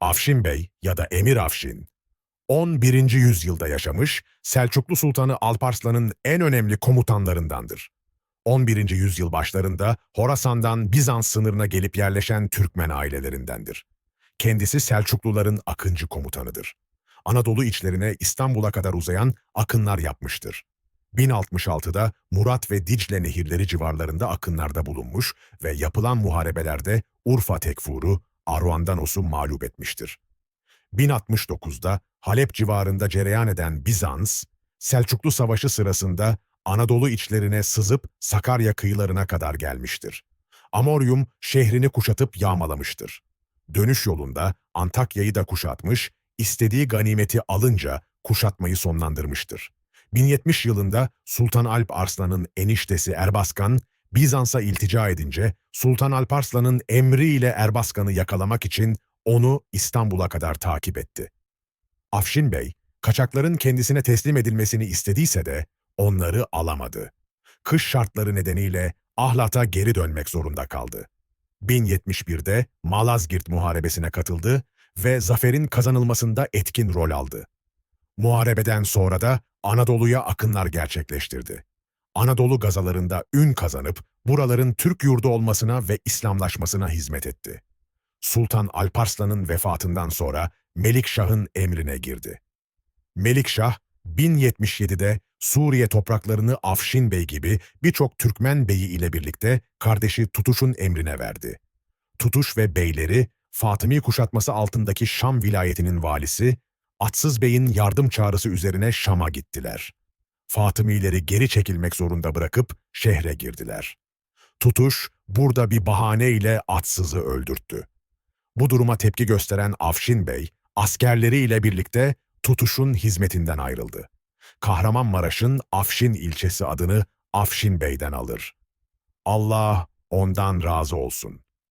Afşin Bey ya da Emir Afşin, 11. yüzyılda yaşamış Selçuklu Sultanı Alparslan'ın en önemli komutanlarındandır. 11. yüzyıl başlarında Horasan'dan Bizans sınırına gelip yerleşen Türkmen ailelerindendir. Kendisi Selçukluların akıncı komutanıdır. Anadolu içlerine İstanbul'a kadar uzayan akınlar yapmıştır. 1066'da Murat ve Dicle nehirleri civarlarında akınlarda bulunmuş ve yapılan muharebelerde Urfa Tekfur'u Aruandanos'u mağlup etmiştir. 1069'da Halep civarında cereyan eden Bizans, Selçuklu Savaşı sırasında Anadolu içlerine sızıp Sakarya kıyılarına kadar gelmiştir. Amorium şehrini kuşatıp yağmalamıştır. Dönüş yolunda Antakya'yı da kuşatmış, istediği ganimeti alınca kuşatmayı sonlandırmıştır. 1070 yılında Sultan Alp Arslan'ın eniştesi Erbaskan, Bizans'a iltica edince Sultan Alp Arslan'ın emriyle Erbaskan'ı yakalamak için onu İstanbul'a kadar takip etti. Afşin Bey, kaçakların kendisine teslim edilmesini istediyse de onları alamadı. Kış şartları nedeniyle Ahlat'a geri dönmek zorunda kaldı. 1071'de Malazgirt Muharebesi'ne katıldı ve zaferin kazanılmasında etkin rol aldı. Muharebeden sonra da Anadolu'ya akınlar gerçekleştirdi. Anadolu gazalarında ün kazanıp buraların Türk yurdu olmasına ve İslamlaşmasına hizmet etti. Sultan Alparslan'ın vefatından sonra Melikşah'ın emrine girdi. Melikşah, 1077'de Suriye topraklarını Afşin Bey gibi birçok Türkmen beyi ile birlikte kardeşi Tutuş'un emrine verdi. Tutuş ve beyleri, Fatımi kuşatması altındaki Şam vilayetinin valisi, Atsız Bey'in yardım çağrısı üzerine Şam'a gittiler. Fatımileri geri çekilmek zorunda bırakıp şehre girdiler. Tutuş, burada bir bahaneyle Atsız'ı öldürttü. Bu duruma tepki gösteren Afşin Bey, askerleriyle birlikte Tutuş'un hizmetinden ayrıldı. Kahramanmaraş'ın Afşin ilçesi adını Afşin Bey'den alır. Allah ondan razı olsun.